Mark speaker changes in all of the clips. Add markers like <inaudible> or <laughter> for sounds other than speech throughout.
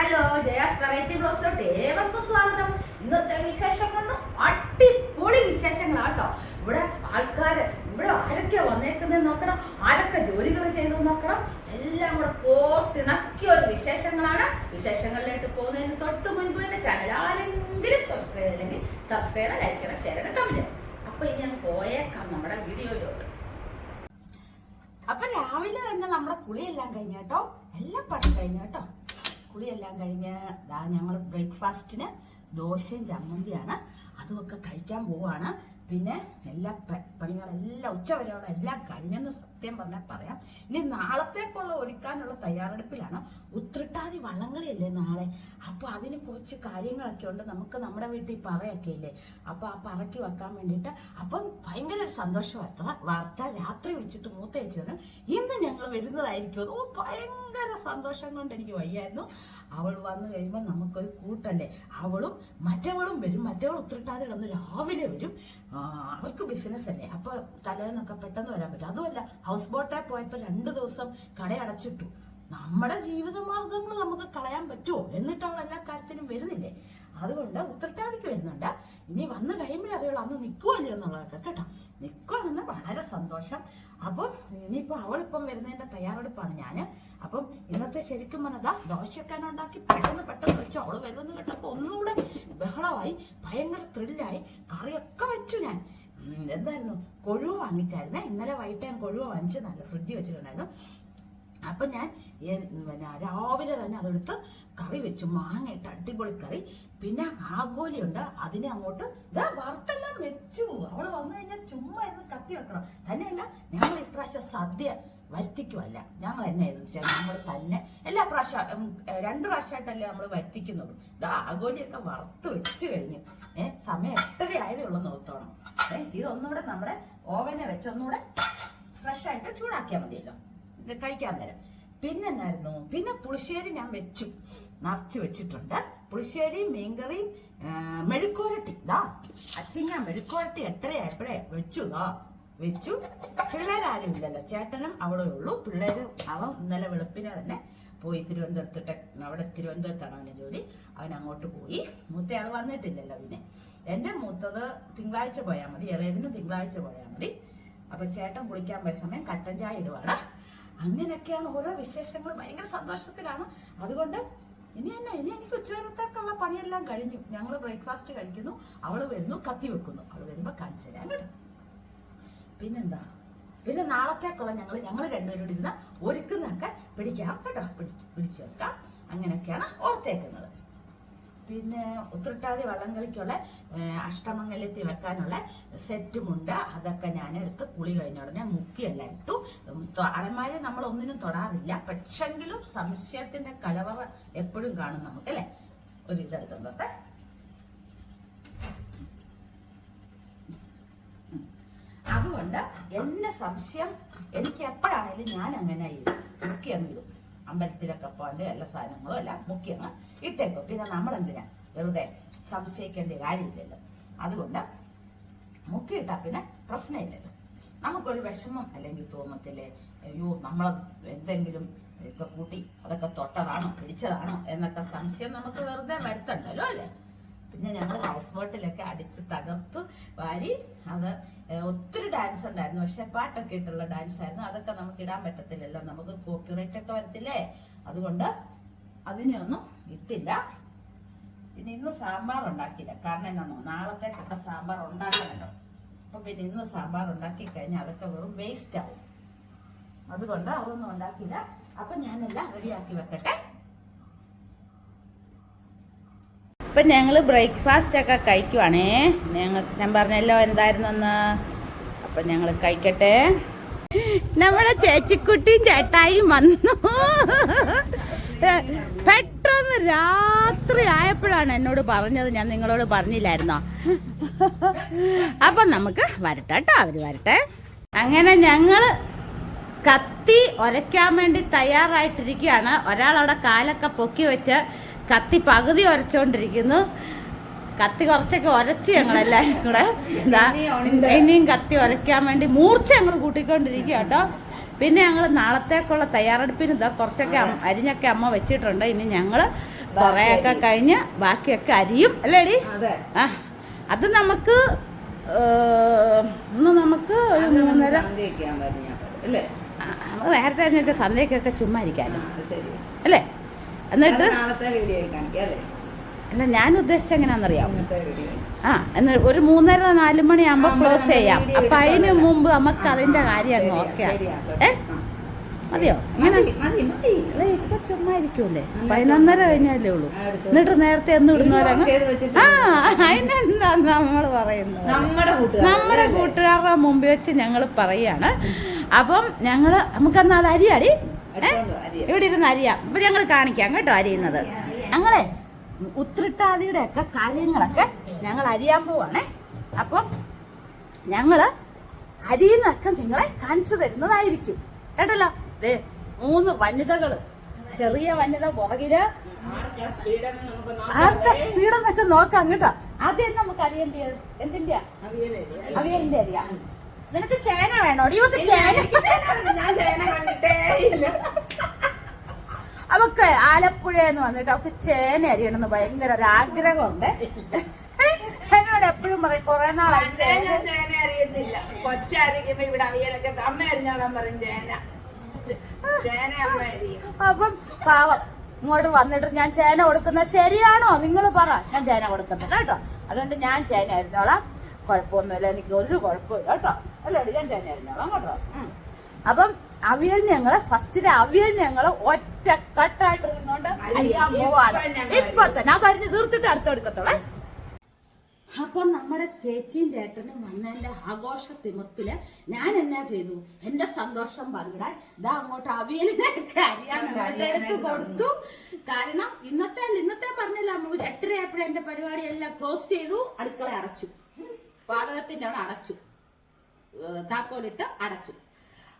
Speaker 1: Hello Jaya's variety ബ്ലോസിലോട്ട് ഏവർക്കും സ്വാഗതം. ഇന്നത്തെ വിശേഷങ്ങളൊന്നും അടിപൊളി വിശേഷങ്ങളാട്ടോ. ഇവിടെ ആൾക്കാര് ഇവിടെ ആരൊക്കെ വന്നേക്കുന്നത് നോക്കണം ആരൊക്കെ ജോലികൾ ചെയ്തു നോക്കണം. എല്ലാം കൂടെ കോർത്തിണക്കിയ ഒരു വിശേഷങ്ങളാണ്. വിശേഷങ്ങളിലേക്ക് പോകുന്നതിന് തൊട്ട് മുൻപ് തന്നെ ചാനൽ ആരെങ്കിലും സബ്സ്ക്രൈബ് ചെയ്തില്ലെങ്കിൽ സബ്സ്ക്രൈബ് ലൈക്ക് ചെയ്യണം ഷെയർ ചെയ്യണം കമന്റ് അപ്പൊ ഇനി ഞാൻ പോയേക്കാം നമ്മുടെ വീഡിയോയിലോട്ട്. അപ്പൊ രാവിലെ തന്നെ നമ്മുടെ കുളിയെല്ലാം കഴിഞ്ഞ കേട്ടോ. എല്ലാം പണി കഴിഞ്ഞ കേട്ടോ. കുളിയെല്ലാം കഴിഞ്ഞ് ഞങ്ങൾ ബ്രേക്ക്ഫാസ്റ്റിന് ദോശയും ചമ്മന്തിയാണ്. അതുമൊക്കെ കഴിക്കാൻ പോവാണ്. പിന്നെ എല്ലാ പണികളെല്ലാം ഉച്ച വരെയുള്ള എല്ലാം കഴിഞ്ഞെന്ന് സത്യം പറഞ്ഞാൽ പറയാം. ഇനി നാളത്തേക്കുള്ള ഒരുക്കാനുള്ള തയ്യാറെടുപ്പിലാണ്. ഉത്രട്ടാതി വള്ളംകളിയല്ലേ നാളെ? അപ്പൊ അതിന് കുറച്ച് കാര്യങ്ങളൊക്കെ ഉണ്ട്. നമുക്ക് നമ്മുടെ വീട്ടിൽ പറയൊക്കെ ഇല്ലേ? അപ്പൊ ആ പറക്കി വെക്കാൻ വേണ്ടിയിട്ട് അപ്പം ഭയങ്കര സന്തോഷം എത്ര വാർത്ത രാത്രി വിളിച്ചിട്ട് മൂത്ത ചേച്ചി ഇന്ന് ഞങ്ങൾ വരുന്നതായിരിക്കും. ഓ ഭയങ്കര സന്തോഷം കൊണ്ട് എനിക്ക് വയ്യായിരുന്നു. അവൾ വന്നു കഴിയുമ്പോൾ നമുക്കൊരു കൂട്ടല്ലേ അവളും മറ്റവളും വരും. മറ്റവൾ ഉത്രട്ടാതെ കിടന്ന് രാവിലെ വരും. അവർക്ക് ബിസിനസ് അല്ലേ. അപ്പൊ തലേന്നൊക്കെ പെട്ടെന്ന് വരാൻ പറ്റും. അതുമല്ല ഹൗസ് ബോട്ടെ പോയപ്പോൾ രണ്ട് ദിവസം കട അടച്ചിട്ടു. നമ്മുടെ ജീവിത മാർഗങ്ങൾ നമുക്ക് കളയാൻ പറ്റുമോ? എന്നിട്ട് അവൾ എല്ലാ കാര്യത്തിനും വരുന്നില്ലേ? അതുകൊണ്ട് ഉത്രട്ടാതിക്ക് വരുന്നുണ്ട്. ഇനി വന്നു കഴിയുമ്പോഴേ അറിയുള്ളൂ അന്ന് നിൽക്കുമല്ലോ എന്നുള്ളതൊക്കെ കേട്ടോ. നിൽക്കുകയാണെന്ന് വളരെ സന്തോഷം. അപ്പം ഇനിയിപ്പോൾ അവളിപ്പം വരുന്നതിന്റെ തയ്യാറെടുപ്പാണ് ഞാൻ അപ്പം ഇന്നത്തെ ശരിക്കും പറഞ്ഞതാ ദോശക്കാൻ ഉണ്ടാക്കി പെട്ടെന്ന് പെട്ടെന്ന് വെച്ചു. അവൾ വരുമെന്ന് കേട്ടപ്പോൾ ഒന്നുകൂടെ ബഹളമായി ഭയങ്കര ത്രില്ലായി കറിയൊക്കെ വെച്ചു ഞാൻ. എന്തായിരുന്നു? കൊഴുവ വാങ്ങിച്ചായിരുന്നേ. ഇന്നലെ വൈകിട്ട് ഞാൻ കൊഴുവ വാങ്ങിച്ച് നല്ല ഫ്രിഡ്ജിൽ വെച്ചിട്ടുണ്ടായിരുന്നു. അപ്പം ഞാൻ പിന്നെ രാവിലെ തന്നെ അതെടുത്ത് കറി വെച്ചു. മാങ്ങയിട്ട് അടിപൊളി കറി. പിന്നെ ആഗോലിയുണ്ട്. അതിനെ അങ്ങോട്ട് ഇതാ വറുത്തെല്ലാം വെച്ചു. അവൾ വന്നു കഴിഞ്ഞാൽ ചുമ്മാ ഇരുന്ന് കത്തി വെക്കണം. തന്നെയല്ല ഞങ്ങൾ ഇപ്രാവശ്യം സദ്യ വരുത്തിക്കുമല്ല ഞങ്ങൾ എന്നെ നമ്മൾ തന്നെ എല്ലാ പ്രാവശ്യം രണ്ട് പ്രാവശ്യമായിട്ടല്ലേ നമ്മൾ വരുത്തിക്കുന്നുള്ളൂ. ഇതാ ആഗോലിയൊക്കെ വറുത്ത് വെച്ച് കഴിഞ്ഞു. ഏഹ് സമയം എട്ടര ആയതേ ഉള്ളൂ നിർത്തോണം ഏഹ് ഇതൊന്നുകൂടെ നമ്മുടെ ഓവനെ വെച്ചൊന്നുകൂടെ ഫ്രഷ് ആയിട്ട് ചൂടാക്കിയാൽ മതിയല്ലോ. കഴിക്കാൻ നേരം. പിന്നെ എന്നായിരുന്നു പിന്നെ പുളിശ്ശേരി ഞാൻ വെച്ചു. നിറച്ച് വെച്ചിട്ടുണ്ട്. പുളിശ്ശേരിയും മീൻകറിയും മെഴുക്കോരട്ടി ഇതാ അച്ഛൻ ഞാൻ മെഴുക്കോരട്ടി എട്ടരയായപ്പോഴേ വെച്ചു ഇതാ വെച്ചു. പിള്ളേരാരും ഇല്ലല്ലോ. ചേട്ടനും അവളേ ഉള്ളൂ. പിള്ളേര് അവൻ ഇന്നലെ വെളുപ്പിനെ തന്നെ പോയി തിരുവനന്തപുരത്തിട്ട് അവിടെ തിരുവനന്തപുരത്താണ് അവന്റെ ജോലി. അവൻ അങ്ങോട്ട് പോയി. മൂത്തയാൾ വന്നിട്ടില്ലല്ലോ പിന്നെ. എന്റെ മൂത്തത് തിങ്കളാഴ്ച പോയാൽ മതി. ഇളയതിന് തിങ്കളാഴ്ച പോയാൽ മതി. അപ്പൊ ചേട്ടൻ കുളിക്കാൻ പോയ സമയം കട്ടൻ ചായ ഇടുവാണ്. അങ്ങനെയൊക്കെയാണ് ഓരോ വിശേഷങ്ങൾ. ഭയങ്കര സന്തോഷത്തിലാണ്. അതുകൊണ്ട് ഇനി തന്നെ ഇനി എനിക്ക് ഉച്ചവരത്തേക്കുള്ള പണിയെല്ലാം കഴിഞ്ഞു. ഞങ്ങൾ ബ്രേക്ക്ഫാസ്റ്റ് കഴിക്കുന്നു. അവൾ വരുന്നു കത്തി വെക്കുന്നു. അവൾ വരുമ്പോൾ കാണിച്ചു തരാം കേട്ടോ. പിന്നെന്താ? പിന്നെ നാളത്തേക്കുള്ള ഞങ്ങൾ ഞങ്ങൾ രണ്ടുപേരോട് ഇരുന്ന് ഒരുക്കുന്നൊക്കെ പിടിക്കാം കേട്ടോ. പിടിച്ച് പിടിച്ചു വെക്കാം. അങ്ങനെയൊക്കെയാണ് ഓർത്തേക്കുന്നത്. പിന്നെ ഉത്രട്ടാതി വള്ളംകളിക്കുള്ള കളിക്കുള്ള അഷ്ടമംഗലത്തിൽ വെക്കാനുള്ള സെറ്റുമുണ്ട്. അതൊക്കെ ഞാൻ എടുത്ത് കുളി കഴിഞ്ഞ ഉടനെ മുക്കിയെല്ലാം ഇട്ടു. അലമാരി നമ്മൾ ഒന്നിനും തൊടാറില്ല. പക്ഷെങ്കിലും സംശയത്തിന്റെ കലവറ എപ്പോഴും കാണും നമുക്ക് അല്ലെ? ഒരു ഇതെടുത്തോണ്ടൊക്കെ അതുകൊണ്ട് എന്റെ സംശയം എനിക്ക് എപ്പോഴാണേലും ഞാൻ അങ്ങനെ അങ്ങ് ഇടും. അമ്പലത്തിലൊക്കെ പോകേണ്ട എല്ലാ സാധനങ്ങളും എല്ലാം മുഖ്യങ്ങൾ ഇട്ടേക്കും. പിന്നെ നമ്മൾ എന്തിനാ വെറുതെ സംശയിക്കേണ്ട കാര്യമില്ലല്ലോ. അതുകൊണ്ട് മുക്കിയിട്ടാ പിന്നെ പ്രശ്നമില്ലല്ലോ. നമുക്കൊരു വിഷമം അല്ലെങ്കിൽ തോന്നത്തില്ലേ അയ്യോ നമ്മൾ എന്തെങ്കിലും ഒക്കെ കൂട്ടി അതൊക്കെ തൊട്ടതാണോ പിടിച്ചതാണോ എന്നൊക്കെ സംശയം നമുക്ക് വെറുതെ വരുത്തണ്ടല്ലോ അല്ലേ? പിന്നെ ഞങ്ങൾ ഹൗസ് ബോട്ടിലൊക്കെ അടിച്ച് തകർത്ത് വാരി അത് ഒത്തിരി ഡാൻസ് ഉണ്ടായിരുന്നു. പക്ഷെ പാട്ടൊക്കെ ഇട്ടുള്ള ഡാൻസ് ആയിരുന്നു. അതൊക്കെ നമുക്ക് ഇടാൻ പറ്റത്തില്ലല്ലോ. നമുക്ക് കോപ്പിറൈറ്റ് ഒക്കെ വരത്തില്ലേ? അതുകൊണ്ട് അതിനെയൊന്നും ഇട്ടില്ല. പിന്നെ ഇന്ന് സാമ്പാർ ഉണ്ടാക്കിയില്ല. കാരണം എന്നാണോ നാളത്തേക്കൊക്കെ സാമ്പാർ ഉണ്ടാക്കണല്ലോ. അപ്പൊ പിന്നെ ഇന്ന് സാമ്പാർ ഉണ്ടാക്കി കഴിഞ്ഞാൽ അതൊക്കെ വെറും വേസ്റ്റ് ആവും. അതുകൊണ്ട് അതൊന്നും ഉണ്ടാക്കിയില്ല. അപ്പൊ ഞാനെല്ലാം റെഡിയാക്കി വെക്കട്ടെ. ഇപ്പം ഞങ്ങൾ ബ്രേക്ക്ഫാസ്റ്റൊക്കെ കഴിക്കുവാണേ. ഞങ്ങൾ ഞാൻ പറഞ്ഞല്ലോ എന്തായിരുന്നെന്ന്. അപ്പം ഞങ്ങൾ കഴിക്കട്ടെ. നമ്മുടെ ചേച്ചിക്കുട്ടിയും ചേട്ടായും വന്നു. പെട്ടെന്ന് രാത്രി ആയപ്പോഴാണ് എന്നോട് പറഞ്ഞത്. ഞാൻ നിങ്ങളോട് പറഞ്ഞില്ലായിരുന്നോ? അപ്പം നമുക്ക് വരട്ടെ കേട്ടോ. അവർ വരട്ടെ. അങ്ങനെ ഞങ്ങൾ കത്തി ഒരയ്ക്കാൻ വേണ്ടി തയ്യാറായിട്ടിരിക്കുകയാണ്. ഒരാളവിടെ കാലൊക്കെ പൊക്കി വെച്ച് കത്തി പകുതി ഉരച്ചോണ്ടിരിക്കുന്നു കത്തി കുറച്ചൊക്കെ ഉരച്ച് ഞങ്ങളെല്ലാവരും കൂടെ. എന്താ ഇനിയും കത്തി ഉരയ്ക്കാൻ വേണ്ടി മൂർച്ച ഞങ്ങൾ കൂട്ടിക്കൊണ്ടിരിക്കുക കേട്ടോ. പിന്നെ ഞങ്ങൾ നാളത്തേക്കുള്ള തയ്യാറെടുപ്പിന് ഇതാ കുറച്ചൊക്കെ അരിഞ്ഞൊക്കെ അമ്മ വെച്ചിട്ടുണ്ട്. ഇനി ഞങ്ങൾ കുറേയൊക്കെ കഴിഞ്ഞ് ബാക്കിയൊക്കെ അരിയും. അല്ലേടി? ആ അത് നമുക്ക് ഒന്ന് നമുക്ക് ഒരു മൂന്നര നേരത്തെ സന്ധ്യക്കൊക്കെ ചുമ്മാ ഇരിക്കാമല്ലോ അല്ലേ? എന്നിട്ട്?
Speaker 2: നാളത്തെ വീഡിയോ കാണിക്കാം അല്ലേ?
Speaker 1: ഞാൻ ഉദ്ദേശിച്ച എങ്ങനെയാണെന്നറിയാം ആ എന്നാൽ ഒരു മൂന്നര നാല് മണിയാകുമ്പോൾ ക്ലോസ് ചെയ്യാം. അപ്പം അതിന് മുമ്പ് നമുക്ക് അതിന്റെ
Speaker 2: അതിന്റെ
Speaker 1: കാര്യം അങ്ങ് ഓക്കെ ഏ. മതിയോ?
Speaker 2: അങ്ങനെ.
Speaker 1: അല്ല ഇപ്പൊ ചുമ്മാ ഇരിക്കൂലേ പതിനൊന്നര കഴിഞ്ഞാലേ ഉള്ളൂ. എന്നിട്ട് നേരത്തെ എന്ന്
Speaker 2: വിടുന്നവരങ്ങ്
Speaker 1: ആ അതിനെന്താ നമ്മൾ പറയുന്നത്?
Speaker 2: നമ്മുടെ
Speaker 1: കൂട്ടുകാരുടെ മുമ്പിൽ വെച്ച് ഞങ്ങൾ പറയാണ്. അപ്പം ഞങ്ങൾ നമുക്കന്ന് അത് അരിയാടി. ഇവിടെ ഇരുന്ന് അരിയാം. അപ്പൊ ഞങ്ങൾ കാണിക്കാം കേട്ടോ അരിയുന്നത്. ഞങ്ങളെ ഉത്രിട്ടാതിയുടെ ഒക്കെ കാര്യങ്ങളൊക്കെ ഞങ്ങൾ അരിയാൻ പോവാണേ. അപ്പം ഞങ്ങൾ അരിയുന്നൊക്കെ നിങ്ങളെ കാണിച്ചു തരുന്നതായിരിക്കും. കേട്ടല്ലോ? ദേ മൂന്ന് വനിതകൾ. ചെറിയ വനിത പുറകിൽ
Speaker 2: ആർക്കാ സ്പീഡെന്ന് നമുക്ക്
Speaker 1: ആർക്ക
Speaker 2: നോക്കാം
Speaker 1: കേട്ടോ. ആദ്യം നമുക്ക് അറിയേണ്ടത് എന്തിന്റെയാ?
Speaker 2: അവിയലരി.
Speaker 1: അവിയലിന്റെ അറിയാം നിനക്ക് ചേന വേണോ? ഇവക്ക് ചേന
Speaker 2: എനിക്ക് ചേന വേണ്ട, ഞാൻ ചേന കണ്ടിട്ടേ ഇല്ല
Speaker 1: അവക്ക് ആലപ്പുഴന്ന് വന്നിട്ട് അവക്ക് ചേന അരിയണമെന്ന് ഭയങ്കര ഒരു ആഗ്രഹമുണ്ട്. എന്നോട് എപ്പോഴും പറയും കുറെ നാളായി ചേന
Speaker 2: ചേന. അറിയുന്നില്ല കൊച്ചരിക്കുമ്പോ ഇവിടെ അവിയലൊക്കെ അമ്മ അരിഞ്ഞോളാൻ പറയും ചേന. ചേന അമ്മ അരിയും.
Speaker 1: അപ്പം പാവം ഇങ്ങോട്ട് വന്നിട്ട് ഞാൻ ചേന കൊടുക്കുന്നത് ശരിയാണോ? നിങ്ങൾ പറ. ഞാൻ ചേന കൊടുക്കുന്നില്ല കേട്ടോ. അതുകൊണ്ട് ഞാൻ ചേന അരിഞ്ഞോളാം. കുഴപ്പമൊന്നുമില്ല. എനിക്ക് ഒരു കുഴപ്പമില്ല കേട്ടോ. അല്ലേ? ഞാൻ ചേന അരിഞ്ഞോളാം കേട്ടോ. അപ്പം അവിയൽ ഞങ്ങൾ ഫസ്റ്റിലെ അവിയൽ ഞങ്ങൾ ഒറ്റ കട്ടായിട്ട് നിന്നോണ്ട് അരിയാൻ
Speaker 2: ഇപ്പൊ
Speaker 1: പോവാണ്.
Speaker 2: ഞങ്ങൾ
Speaker 1: ഇപ്പൊ തന്നെ. അത് അരിഞ്ഞ് തീർത്തിട്ട് അടുത്തെടുക്കത്തോളെ അപ്പം നമ്മുടെ ചേച്ചിയും ചേട്ടനും വന്നതിന്റെ ആഘോഷ തിമിർപ്പിൽ ഞാൻ എന്നാ ചെയ്തു? എന്റെ സന്തോഷം പങ്കിടാൻ ഇതാ അങ്ങോട്ട് അവിയലിനെ എടുത്തു കൊടുത്തു. കാരണം ഇന്നത്തെ ഇന്നത്തെ പറഞ്ഞല്ല നമുക്ക് എട്ടരയായപ്പോഴും എന്റെ പരിപാടി എല്ലാം ക്ലോസ് ചെയ്തു അടുക്കള അടച്ചു. പാതകത്തിന്റെ അവിടെ അടച്ചു. താക്കോലിട്ട് അടച്ചു.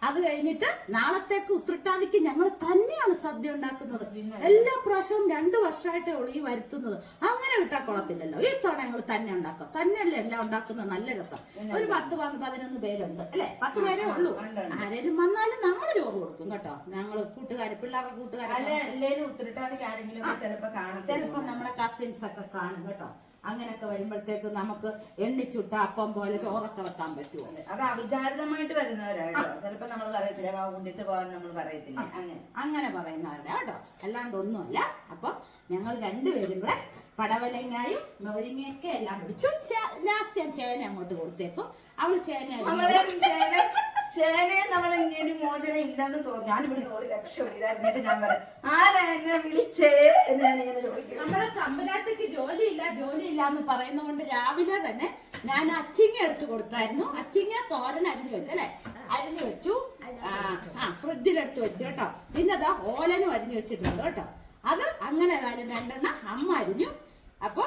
Speaker 1: അത് കഴിഞ്ഞിട്ട് നാളത്തേക്ക് ഉത്രട്ടാതിക്ക് ഞങ്ങൾ തന്നെയാണ് സദ്യ ഉണ്ടാക്കുന്നത്. എല്ലാ പ്രാവശ്യവും രണ്ടു വർഷമായിട്ടേ ഉള്ളൂ ഈ വരുത്തുന്നത്. അങ്ങനെ വിട്ടാൽ കൊള്ളത്തില്ലല്ലോ. ഈ തവണ ഞങ്ങൾ തന്നെ ഉണ്ടാക്കാം. തന്നെയല്ലേ എല്ലാം ഉണ്ടാക്കുന്നത്? നല്ല രസം. ഒരു പത്ത് പന്ത് പതിനൊന്ന് പേരുണ്ട്. അല്ലെ? പത്ത് പേരേ ഉള്ളൂ. ആരേലും വന്നാലും നമ്മൾ ചോറ് കൊടുക്കും കേട്ടോ. ഞങ്ങൾ കൂട്ടുകാർ പിള്ളേരുടെ കൂട്ടുകാരെ
Speaker 2: ചിലപ്പോ
Speaker 1: നമ്മുടെ കസിൻസ് ഒക്കെ കാണും കേട്ടോ. അങ്ങനെയൊക്കെ വരുമ്പോഴത്തേക്ക് നമുക്ക് എണ്ണിച്ചുട്ട അപ്പം പോലെ ചോറൊക്കെ വെക്കാൻ പറ്റുമോ?
Speaker 2: അത്. അവിചാരിതമായിട്ട് വരുന്നവരാണ് ചിലപ്പോ നമ്മൾ പറയത്തില്ല കൊണ്ടിട്ട് പോകാൻ നമ്മൾ പറയത്തില്ല? അങ്ങനെ.
Speaker 1: അങ്ങനെ പറയുന്നവരാണ് കേട്ടോ. അല്ലാണ്ട് ഒന്നുമല്ല അപ്പം ഞങ്ങൾ രണ്ടുപേരും കൂടെ പടവലങ്ങായും മുരിങ്ങയൊക്കെ എല്ലാം പിടിച്ചു. ലാസ്റ്റ് ഞാൻ ചേന അങ്ങോട്ട് കൊടുത്തേക്കും. അവൾ ചേന.
Speaker 2: ചേന നമ്മൾ ഇങ്ങനെ മോചനം ഇല്ലെന്ന് തോന്നി. ഞാൻ ഇവിടെ ഓടി രക്ഷപ്പെട്ടിട്ട് ഞാൻ പറയാം ആരാ എന്നെ വിളിച്ചേ? എന്ന് ഞാൻ ഇങ്ങനെ ചോദിക്കും.
Speaker 1: നമ്മളെ കമ്പനാട്ടിക്ക് ജോലിയില്ല ഇല്ല എന്ന് പറയുന്നത് കൊണ്ട് രാവിലെ തന്നെ ഞാൻ അച്ചിങ്ങ എടുത്തു കൊടുത്തായിരുന്നു. അച്ചിങ്ങ തോരൻ അരിഞ്ഞു വെച്ചു അല്ലെ? അരിഞ്ഞു വെച്ചു. ആ, എടുത്തു വെച്ചു കേട്ടോ. പിന്നെ അതാ ഓലനും അരിഞ്ഞു വെച്ചിട്ടുണ്ട് കേട്ടോ. അത് അങ്ങനെ ഏതായാലും രണ്ടെണ്ണം അമ്മ അരിഞ്ഞു. അപ്പൊ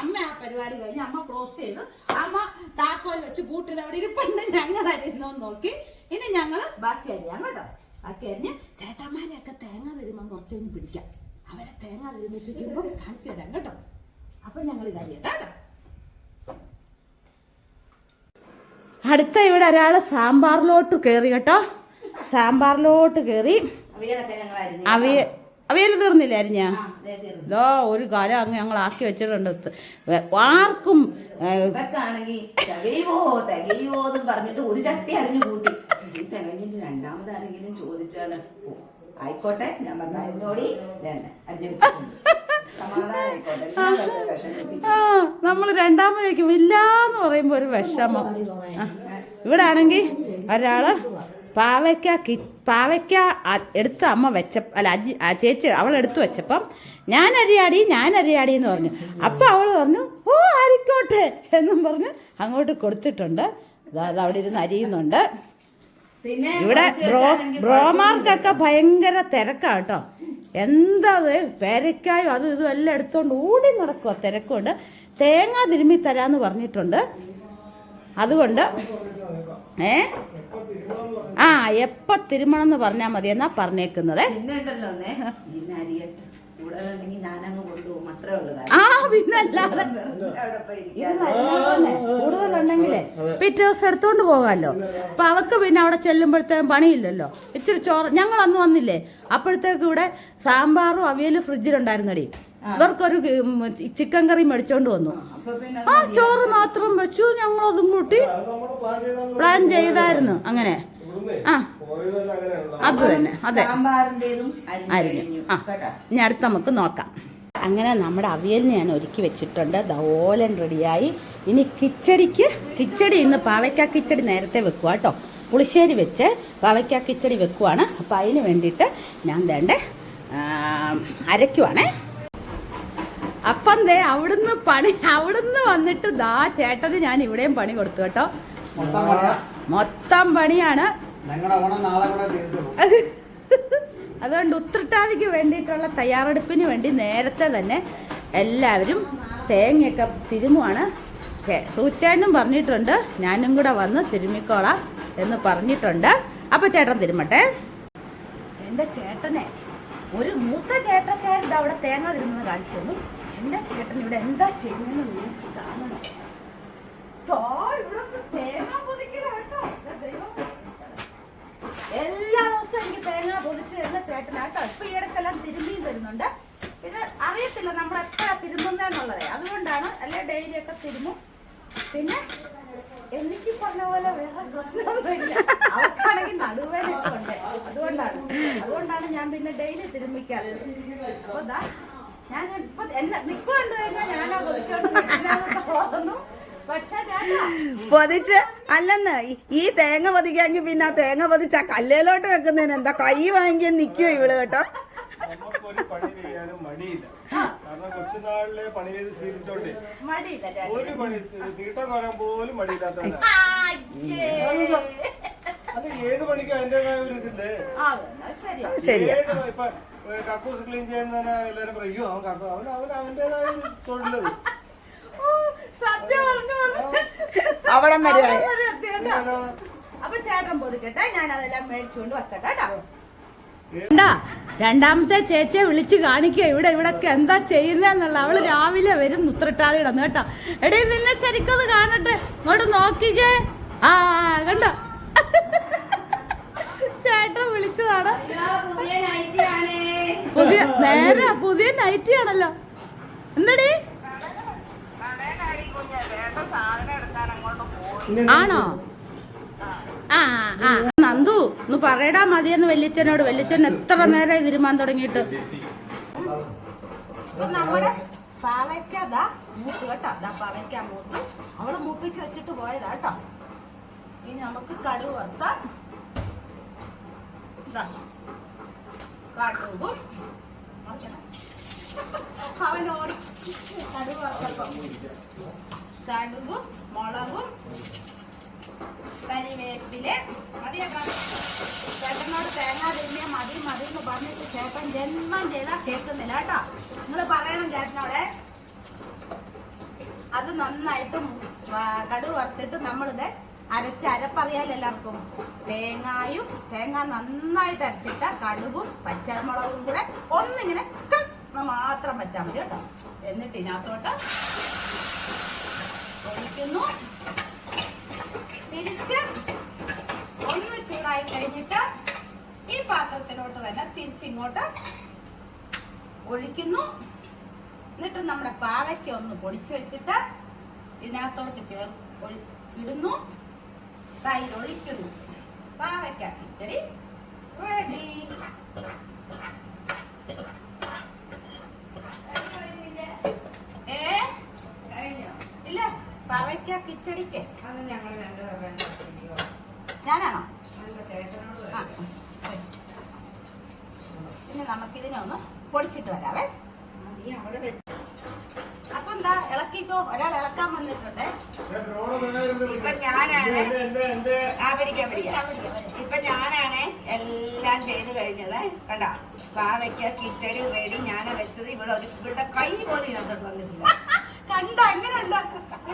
Speaker 1: അമ്മ ആ പരിപാടി കഴിഞ്ഞ് അമ്മ ക്ലോസ് ചെയ്തു അമ്മ താക്കോൽ വെച്ച് കൂട്ടിയത് അവിടെ ഇരിപ്പുണ്ട്. ഞങ്ങൾ അരിയുന്നോന്ന് നോക്കി. ഇനി ഞങ്ങൾ ബാക്കി അരിയാം കേട്ടോ. ബാക്കി അരിഞ്ഞ് ചേട്ടന്മാരെയൊക്കെ തേങ്ങ തരുമ്പം കുറച്ച് കഴിഞ്ഞ് പിടിക്കാം. അവരെ തേങ്ങ തരുമ്പോഴത്തേക്കുമ്പോൾ കാണിച്ചു തരാം കേട്ടോ. അപ്പൊ ഞങ്ങൾ ഇത് അരിയട്ടെ കേട്ടോ. അടുത്ത ഇവിടെ ഒരാൾ സാമ്പാറിലോട്ട് കയറി കേട്ടോ. സാമ്പാറിലോട്ട് കയറി
Speaker 2: അരിഞ്ഞു
Speaker 1: അവയ അവയിൽ തീർന്നില്ല അരിഞ്ഞ
Speaker 2: ദേ തീർന്നു.
Speaker 1: ഇതോ ഒരു കാലം അങ്ങ് ഞങ്ങൾ ആക്കി വെച്ചിട്ടുണ്ട്. ആർക്കും
Speaker 2: പറഞ്ഞിട്ട് ഒരു ശക്തി അറിഞ്ഞു കൂട്ടി. തികഞ്ഞിട്ട് രണ്ടാമത് ആരെങ്കിലും ആയിക്കോട്ടെ ഞാൻ
Speaker 1: നമ്മൾ രണ്ടാമതേക്കും ഇല്ലാന്ന് പറയുമ്പോ ഒരു വിഷമം. ഇവിടെ ആണെങ്കിൽ ഒരാൾ പാവയ്ക്ക കി പാവയ്ക്ക എടുത്ത അമ്മ വെച്ച അല്ല അജി ചേച്ചി അവൾ എടുത്തു വെച്ചപ്പം ഞാൻ അരിയാടി ഞാൻ അരിയാടി എന്ന് പറഞ്ഞു. അപ്പം അവൾ പറഞ്ഞു ഓ അരിക്കോട്ടെ എന്നും പറഞ്ഞ് അങ്ങോട്ട് കൊടുത്തിട്ടുണ്ട്. ദാ അത് അവിടെ ഇരുന്ന് അരിയുന്നുണ്ട്.
Speaker 2: പിന്നെ
Speaker 1: ഇവിടെ ബ്രോ ബ്രോമാർക്കൊക്കെ ഭയങ്കര തിരക്കാണ് കേട്ടോ. എന്താ അത്? പേരയ്ക്കായും അതും ഇതും എല്ലാം എടുത്തോണ്ട് ഓടി നടക്കുക തിരക്കുണ്ട് തേങ്ങ തിരുമ്മി തരാമെന്ന് പറഞ്ഞിട്ടുണ്ട്. അതുകൊണ്ട് ഏ? ആ എപ്പ തിരുമണം എന്ന് പറഞ്ഞാൽ മതി എന്നാ പറഞ്ഞേക്കുന്നത്. ആ പിന്നല്ലാതെ. കൂടുതലുണ്ടെങ്കിലേ പിറ്റേ ദിവസം എടുത്തോണ്ട് പോകാമല്ലോ അപ്പൊ അവക്ക് പിന്നെ അവിടെ ചെല്ലുമ്പോഴത്തേക്കും പണിയില്ലല്ലോ. ഇച്ചിരി ചോറ് ഞങ്ങൾ അന്ന് വന്നില്ലേ? അപ്പോഴത്തേക്ക് ഇവിടെ സാമ്പാറും അവിയലും ഫ്രിഡ്ജിലുണ്ടായിരുന്നടി. ഇവർക്കൊരു ചിക്കൻ കറി മേടിച്ചോണ്ട് വന്നു. ആ ചോറ് മാത്രം വെച്ചു ഞങ്ങളതും കൂട്ടി പ്ലാൻ ചെയ്തായിരുന്നു അങ്ങനെ. ആ. അത് തന്നെ അതെ.
Speaker 2: അരിഞ്ഞു.
Speaker 1: ആ. ഇനി അടുത്ത് നമുക്ക് നോക്കാം. അങ്ങനെ നമ്മുടെ അവിയലിന് ഞാൻ ഒരുക്കി വെച്ചിട്ടുണ്ട്. ദോലൻ റെഡിയായി. ഇനി കിച്ചടിക്ക് കിച്ചടി ഇന്ന് പാവയ്ക്ക കിച്ചടി നേരത്തെ വെക്കുക കേട്ടോ. പുളിശ്ശേരി വെച്ച് പാവയ്ക്ക കിച്ചടി വെക്കുവാണ്. അപ്പം അതിന് വേണ്ടിയിട്ട് ഞാൻ വേണ്ട അരയ്ക്കുവാണേ. അപ്പം ദേ അവിടുന്ന് പണി അവിടുന്ന് വന്നിട്ട് ദാ ചേട്ടന് ഞാൻ ഇവിടെയും പണി കൊടുത്തു കേട്ടോ.
Speaker 3: മൊത്തം പണിയാ?
Speaker 1: മൊത്തം പണിയാണ്.
Speaker 3: ഞങ്ങളുടെ ഓണം നാളെ കൂടെ തീർത്തുള്ളൂ <laughs>
Speaker 1: അതുകൊണ്ട് ഉത്രട്ടാതിക്ക് വേണ്ടിയിട്ടുള്ള തയ്യാറെടുപ്പിന് വേണ്ടി നേരത്തെ തന്നെ എല്ലാവരും തേങ്ങയൊക്കെ തിരുമുവാണ്. ചേ- സൂച്ചാനും പറഞ്ഞിട്ടുണ്ട് ഞാനും കൂടെ വന്ന് തിരുമിക്കോളാം എന്ന് പറഞ്ഞിട്ടുണ്ട്. അപ്പൊ ചേട്ടൻ തിരുമട്ടെ. എന്റെ ചേട്ടനെ ഒരു മൂത്ത ചേട്ടച്ചാരുടെ അവിടെ തേങ്ങ തിരുമെന്ന് കാണിച്ചു എന്റെ ചേട്ടൻ ഇവിടെ എന്താ ചെയ്യുന്നതെന്ന്. എല്ലാ ദിവസവും എനിക്ക് തേങ്ങ പൊതിച്ച് തരുന്ന ചേട്ടനാട്ടോ ഇപ്പൊ ഈ ഇടയ്ക്കെല്ലാം തിരുമ്പിയും തരുന്നുണ്ട്. പിന്നെ അറിയത്തില്ല നമ്മൾ എപ്പോഴാ തിരുമ്പുന്നതെന്നുള്ളത് അതുകൊണ്ടാണ് അല്ലെ ഡെയിലി ഒക്കെ തിരുമും പിന്നെ എനിക്ക് പറഞ്ഞ പോലെ വേറെ നടുവേനൊക്കെ ഉണ്ട്. അതുകൊണ്ടാണ്. അതുകൊണ്ടാണ് ഞാൻ പിന്നെ ഡെയിലി തിരുമ്പിക്കാറ് അപ്പൊ ഞാൻ ഇപ്പൊ എന്നെ കണ്ടു കഴിഞ്ഞാൽ തോന്നുന്നു
Speaker 2: പൊതിച്ച് അല്ലെന്ന് ഈ- തേങ്ങ പൊതിക്കാമെങ്കിൽ പിന്നെ ആ തേങ്ങ പതിച്ച ആ കല്ലേലോട്ട് വെക്കുന്നതിന് എന്താ കൈ വാങ്ങിക്കാൻ നിൽക്കുവോ ഇവൾ കേട്ടോ?
Speaker 1: ശരിയാ.
Speaker 4: കക്കൂസ് ക്ലീൻ ചെയ്യുന്നതിന് എല്ലാരും പറയോ അവൻ കക്കൂ അവൻ അവൻ അവന്റേതായ തൊഴിലത്.
Speaker 2: അവിടം വരെ.
Speaker 1: അപ്പൊ ചേട്ടൻ പൊതിക്കട്ടെ ഞാൻ അതെല്ലാം മേടിച്ചുകൊണ്ട് വെക്കട്ടെ കേട്ടോ. എന്താ? രണ്ടാമത്തെ ചേച്ചിയെ വിളിച്ച് കാണിക്കുക ഇവിടെ ഇവിടൊക്കെ എന്താ ചെയ്യുന്നതെന്നുള്ള അവൾ രാവിലെ വരും മുത്രട്ടാതെ ഇടന്ന് കേട്ടോ. എടേ നിന്നെ ശരിക്കത് കാണട്ടെ. ഇങ്ങോട്ട് നോക്കിക്കേ. ആ കണ്ടോ? വിളിച്ചതാണ്. പുതിയ നേരെ പുതിയ നൈറ്റി ആണല്ലോ എന്തടി ആണോ? ആ ആ നന്ദു ഒന്ന് പറയടാ മതിയെന്ന് വല്യച്ഛനോട്. വല്യച്ഛൻ എത്ര നേരം തിരുമാൻ തുടങ്ങിയിട്ട്? അപ്പൊ നമ്മുടെ പാവയ്ക്ക ദാ മൂത്ത് കേട്ടോ. ദാ പാവയ്ക്ക മൂത്ത്. അവൾ മൂപ്പിച്ച് വെച്ചിട്ട് പോയതാ കേട്ടോ. ഇനി നമുക്ക് കടുവ് വറുത്താം കടുവും അവനോട് കടുവ് വറുത്തപ്പം കടുകും മുളകും കരിവേപ്പിൽ. മതി ചേട്ടാ ചേട്ടനോട് തേങ്ങ തിരിഞ്ഞ മതി മതി എന്ന് പറഞ്ഞിട്ട് ചേട്ടൻ ജന്മം ചെയ്താൽ കേൾക്കുന്നില്ല കേട്ടോ. നിങ്ങൾ പറയണം ചേട്ടനോടെ. അത് നന്നായിട്ട് കടുക് വറുത്തിട്ട് നമ്മളിത് അരച്ച് അരപ്പറിയാലോ എല്ലാവർക്കും. തേങ്ങായും തേങ്ങ നന്നായിട്ട് അരച്ചിട്ട കടുകും പച്ചമുളകും കൂടെ ഒന്നിങ്ങനെ മാത്രം വെച്ചാൽ മതി കേട്ടോ. എന്നിട്ട് ഇതിനകത്തോട്ട് ഒഴിക്കുന്നു. തിരിച്ച് ഒന്ന് ചൂടായി കഴിഞ്ഞിട്ട് ഈ പാത്രത്തിലോട്ട് തന്നെ തിരിച്ചിങ്ങോട്ട് ഒഴിക്കുന്നു. എന്നിട്ട് നമ്മുടെ പാവയ്ക്ക ഒന്ന് പൊടിച്ചു വെച്ചിട്ട് ഇതിനകത്തോട്ട് ചേർ ഇടുന്നു. തൈര് ഒഴിക്കുന്നു പാവയ്ക്ക കിച്ചടി റെഡി. ഇല്ല പാവയ്ക്ക കിച്ചടിക്ക്. ഞാനാണോ? ചേട്ടനോട് ഇനി നമുക്കിതിനെ ഒന്ന് പൊടിച്ചിട്ട് വരാവേ. എന്താ ഇളക്കിക്കോ ഒരാൾ ഇളക്കാൻ വന്നിട്ടുണ്ട്.
Speaker 2: ഇപ്പൊ ഞാനാണ് ആ പിടിക്കാം, പിടിക്കാം. ഇപ്പൊ ഞാനാണ് എല്ലാം ചെയ്ത് കഴിഞ്ഞത്. കണ്ട? പാവയ്ക്ക കിച്ചടി റെഡി ഞാനാ വെച്ചത്. ഇവിടെ ഒരു ഇവളുടെ കൈ പോലും ഇതിനകത്തോട്ട് വന്നിട്ടില്ല. <laughs>
Speaker 1: കണ്ട? എങ്ങനെയുണ്ട്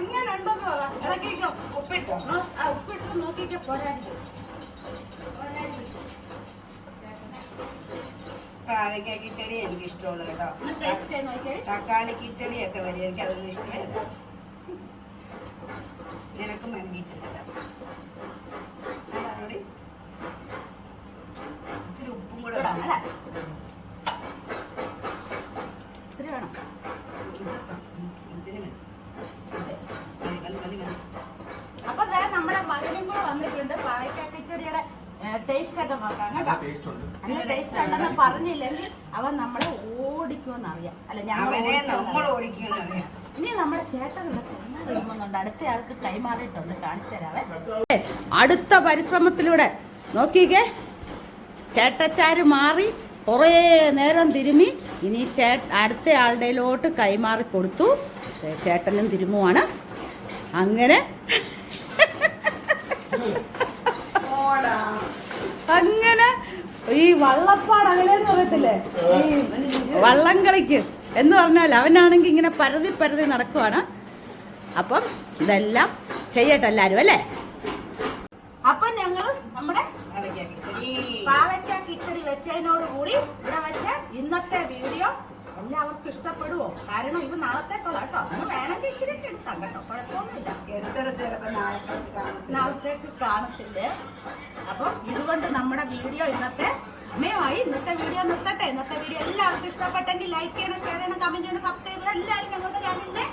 Speaker 1: എങ്ങനെയുണ്ടെന്ന് പറ. ഇളക്കിക്കോ.
Speaker 2: ഉപ്പിട്ടോ?
Speaker 1: ആ, ഉപ്പിട്ട് നോക്കിക്കോ. പോരാടിക്കും.
Speaker 2: പാവയ്ക്ക കിച്ചടി എനിക്ക് ഇഷ്ടമുള്ളൂ കേട്ടോ തക്കാളി കിച്ചടിയൊക്കെ വരും. എനിക്ക് അതൊന്നും ഇഷ്ടമല്ല. നിനക്കും വേണമെങ്കിൽ ഇച്ചിരി ഉപ്പും കൂടെ
Speaker 1: ഇടാം
Speaker 2: വേണം.
Speaker 1: അല്ലേ ഇത്തിരി വേണം
Speaker 2: ഇച്ചിരി മതി. അതെ. മതി, മതി, മതി, മതി.
Speaker 1: അപ്പൊ ദേ നമ്മുടെ മകനും കൂടെ വന്നിട്ടുണ്ട് പാവയ്ക്ക കിച്ചടിയുടെ ടേസ്റ്റ് ഒക്കെ നോക്കാം കേട്ടോ.
Speaker 4: ടേസ്റ്റ് ഉണ്ട്.
Speaker 1: നല്ല ടേസ്റ്റ് ഉണ്ടെന്ന് പറഞ്ഞില്ലെങ്കിൽ അവൻ നമ്മളെ ഓടിക്കുമെന്ന് അറിയാം അല്ല
Speaker 2: ഞാൻ ഓടിക്കുമെന്ന്
Speaker 1: ഇനി നമ്മുടെ ചേട്ടനുണ്ട് അടുത്ത ആൾക്ക് കൈമാറിയിട്ടുണ്ട് കാണിച്ചു തരാവേ. അടുത്ത പരിശ്രമത്തിലൂടെ നോക്കിക്കേ. ചേട്ടച്ചാര് മാറി കുറേ നേരം തിരുമി. ഇനി ചേ അടുത്ത ആളുടെയിലോട്ട് കൈമാറി കൊടുത്തു. ചേട്ടനും തിരുമുവാണ്. അങ്ങനെ. <laughs> അങ്ങനെ ഈ വള്ളപ്പാട് അങ്ങനെ പറയത്തില്ലേ ഈ വള്ളം കളിക്ക് എന്ന് പറഞ്ഞാൽ അവനാണെങ്കിൽ ഇങ്ങനെ പരതി പരതി നടക്കുവാണ് അപ്പം ഇതെല്ലാം ചെയ്യട്ടെ എല്ലാരും അല്ലേ അപ്പൊ ഞങ്ങൾ നമ്മുടെ
Speaker 2: പാവയ്ക്ക കിച്ചടി.
Speaker 1: വെച്ചതിനോട് കൂടി ഇവിടെ വെച്ച് ഇന്നത്തെ വീഡിയോ എല്ലാവർക്കും ഇഷ്ടപ്പെടുവോ? കാരണം ഇത് നാളത്തേക്കുള്ള കേട്ടോ. ഒന്ന് വേണമെങ്കിൽ ഇച്ചിരി എടുക്കാം കേട്ടോ. കുഴപ്പമൊന്നുമില്ല.
Speaker 2: എടുത്തെടുത്തിരപ്പം
Speaker 1: നാളത്തേക്ക് കാണത്തില്ലേ. അപ്പോൾ ഇതുകൊണ്ട് നമ്മുടെ വീഡിയോ ഇന്നത്തെ സമയമായി. ഇന്നത്തെ വീഡിയോ നിർത്തട്ടെ. ഇന്നത്തെ വീഡിയോ എല്ലാവർക്കും ഇഷ്ടപ്പെട്ടെങ്കിൽ ലൈക്ക് ചെയ്യണം ഷെയർ ചെയ്യണം കമന്റ് ചെയ്യണം സബ്സ്ക്രൈബ് ചെയ്യണം. എല്ലാവരും ഞങ്ങളുടെ ചാനലിനെ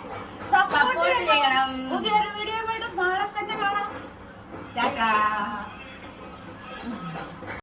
Speaker 1: സപ്പോർട്ട് ചെയ്യണം. പുതിയൊരു വീഡിയോ നാളെ തന്നെ കാണാം.